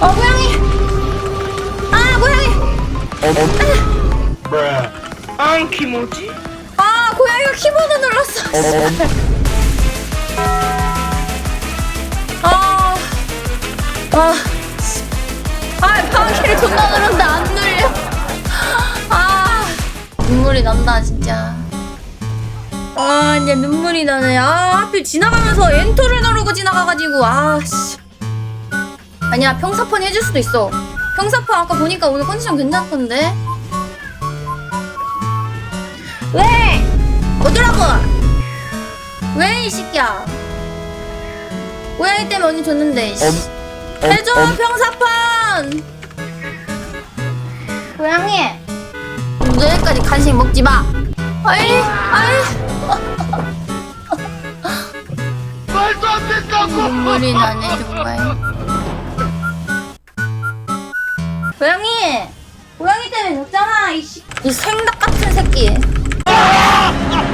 어 고양이. 아 고양이. 아. 키모지? 아 고양이가 키보드 눌렀어. 아, 아, 아, 방귀를 존나 누른데 안 눌려. 아, 눈물이 난다, 진짜. 아, 이제 눈물이 나네. 아, 하필 지나가면서 엔터를 누르고 지나가가지고, 아, 씨. 아니야, 평사판 해줄 수도 있어. 평사판 아까 보니까 오늘 컨디션 괜찮던데? 왜? 어쩌라고? 왜, 이 새끼야? 고양이 때문에 언니 줬는데, 씨. 해줘 평사판 고양이 너희까지 간식 먹지 마 아이 아이 말도 안 된다고! 눈물이 나네 정말 고양이! 고양이 때문에 졌잖아, 이씨. 이 생닭 같은 새끼. 아!